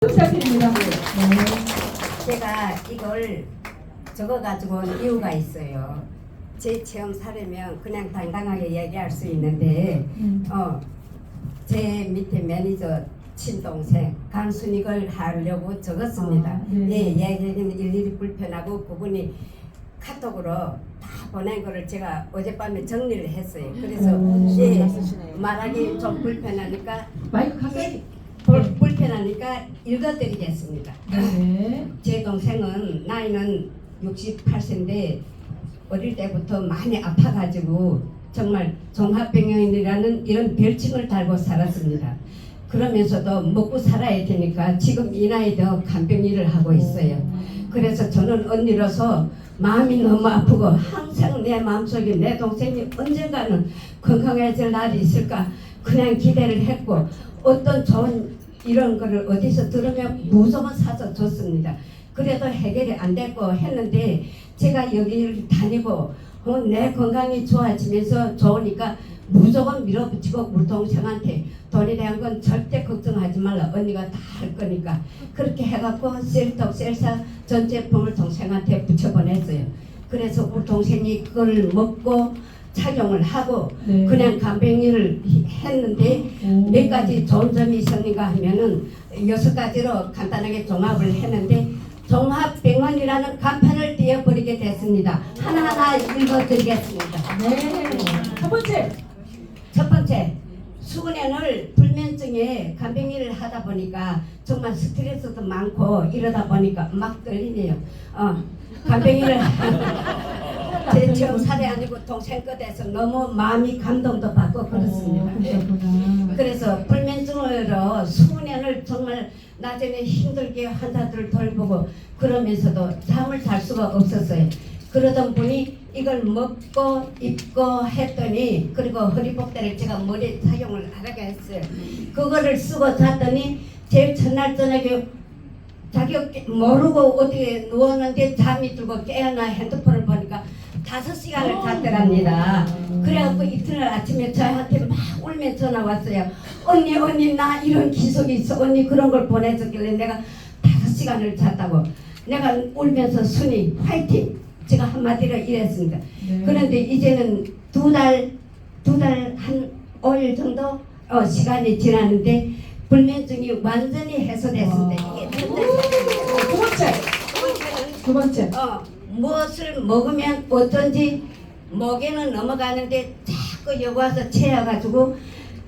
부탁드립니다. 네. 제가 이걸 적어가지고 온 이유가 있어요. 제 체험 사례면 그냥 당당하게 얘기할 수 있는데, 음. 어, 제 밑에 매니저 친동생 강순익을 하려고 적었습니다. 아, 네. 예, 얘기는 일일이 불편하고 그분이 카톡으로 다 보낸 거를 제가 어젯밤에 정리를 했어요. 그래서 오, 예, 잘 쓰시네요. 말하기 좀 불편하니까 마이크 가까이. 불, 불편하니까 읽어드리겠습니다. 네. 제 동생은 나이는 68세인데 어릴 때부터 많이 아파가지고 정말 종합병원이라는 이런 별칭을 달고 살았습니다. 그러면서도 먹고 살아야 되니까 지금 이 나이도 간병 일을 하고 있어요. 그래서 저는 언니로서 마음이 너무 아프고 항상 내 마음속에 내 동생이 언젠가는 건강해질 날이 있을까 그냥 기대를 했고 어떤 좋은 이런 거를 어디서 들으면 무조건 사서 줬습니다. 그래도 해결이 안 됐고 했는데 제가 여기를 다니고 어, 내 건강이 좋아지면서 좋으니까 무조건 밀어붙이고 우리 동생한테 돈에 대한 건 절대 걱정하지 말라 언니가 다 할 거니까 그렇게 해갖고 셀떡 셀사 전 제품을 동생한테 붙여보냈어요. 그래서 우리 동생이 그걸 먹고 착용을 하고 네. 그냥 간병일을 했는데 오. 몇 가지 좋은 점이 있었는가 하면은 여섯 가지로 간단하게 종합을 했는데 종합병원이라는 간판을 띄워버리게 됐습니다. 하나하나 읽어드리겠습니다. 네. 첫 번째. 첫 번째, 수근연을 불면증에 간병일을 하다 보니까 정말 스트레스도 많고 이러다 보니까 막 떨리네요. 어, 간병일을 제 처음 살이 아니고 동생 것에서 너무 마음이 감동도 받고 그렇습니다. 그러셨구나. 그래서 불면증으로 낮에는 힘들게 환자들을 돌보고 그러면서도 잠을 잘 수가 없었어요. 그러던 분이 이걸 먹고 입고 했더니 그리고 허리복대를 제가 머리에 착용을 하라고 했어요. 그거를 쓰고 잤더니 제일 첫날 저녁에 자기 모르고 어떻게 누웠는데 잠이 들고 깨어나 핸드폰을 보니까 다섯 시간을 잤더랍니다. 그래갖고 이튿날 아침에 저한테 막 울면 전화 왔어요. 언니 언니 나 이런 기속이 있어. 언니 그런 걸 보내줬길래 내가 다섯 시간을 잤다고. 내가 울면서 순이 화이팅. 제가 한마디로 이랬습니다. 네. 그런데 이제는 두 달, 두 달 한 5일 정도 어, 시간이 지났는데 불면증이 완전히 해소됐습니다. 와. 이게 두 오. 달. 두 번째. 두 번째. 어, 무엇을 먹으면 어쩐지 목에는 넘어가는데 자꾸 여기 와서 채여가지고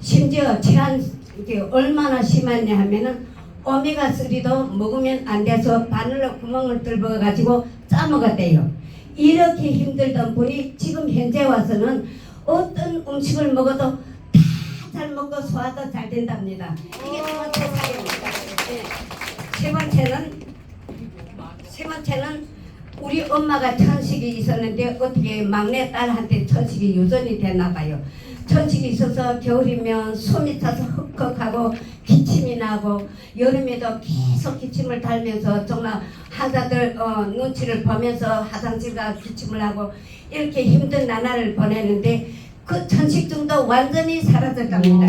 심지어 체한 이게 얼마나 심했냐 하면은 오메가 3도 먹으면 안 돼서 바늘로 구멍을 뚫어가지고 짜먹었대요. 이렇게 힘들던 분이 지금 현재 와서는 어떤 음식을 먹어도 다 잘 먹고 소화도 잘 된답니다. 이게 두 번째 사례입니다. 네. 세 번째는 세 번째는 우리 엄마가 천식이 있었는데 어떻게 막내 딸한테 천식이 유전이 됐나 봐요. 천식이 있어서 겨울이면 숨이 차서 헉헉하고 기침이 나고 여름에도 계속 기침을 달면서 정말 환자들 어, 눈치를 보면서 화장실 가 기침을 하고 이렇게 힘든 나날을 보내는데 그 천식증도 완전히 사라졌답니다.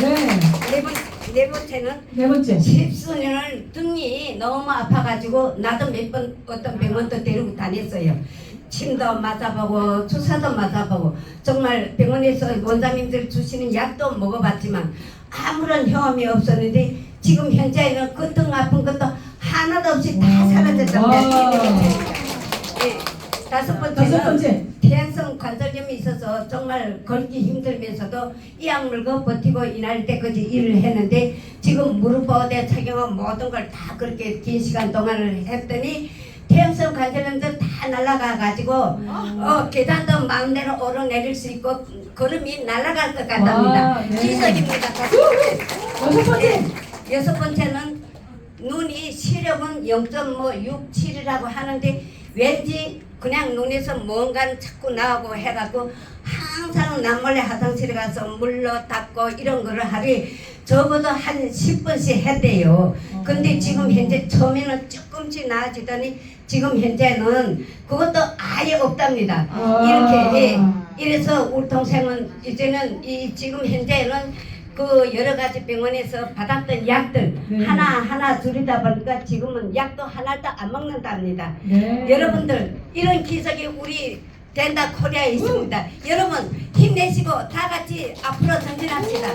네. 네, 번, 네 번째는 네 번째. 십수년을 너무 아파가지고 나도 몇 번 어떤 병원도 데리고 다녔어요. 침도 맞아보고 주사도 맞아보고 정말 병원에서 원장님들 주시는 약도 먹어봤지만 아무런 효험이 없었는데 지금 현재는 그등 아픈 것도 하나도 없이 다 와. 사라졌답니다. 네. 다섯 번째는 다섯 번째. 태양성 관절염이 있어서 정말 걷기 힘들면서도 이 약 물고 버티고 이날 때까지 일을 했는데 지금 무릎 보호대 착용한 모든 걸 다 그렇게 긴 시간 동안을 했더니 태양성 관절염도 다 날아가 가지고 어, 계단도 마음대로 오르내릴 수 있고 걸음이 날아갈 것 와, 같답니다. 네. 기적입니다. 번째. 여섯 번째. 네, 여섯 번째는 눈이 시력은 0.6, 7이라고 하는데 왠지 그냥 눈에서 뭔가는 자꾸 나오고 해갖고 항상 남몰래 화장실에 가서 물로 닦고 이런 거를 하루에 적어도 한 10분씩 했대요. 근데 지금 현재 처음에는 조금씩 나아지더니 지금 현재는 그것도 아예 없답니다. 와. 이렇게 예. 이래서 우리 동생은 이제는 이 지금 현재는 그 여러 가지 병원에서 받았던 약들 네. 하나 하나 줄이다 보니까 지금은 약도 하나도 안 먹는답니다. 네. 여러분들 이런 기적이 우리 된다 코리아에 있습니다. 여러분 힘내시고 다 같이 앞으로 전진합시다.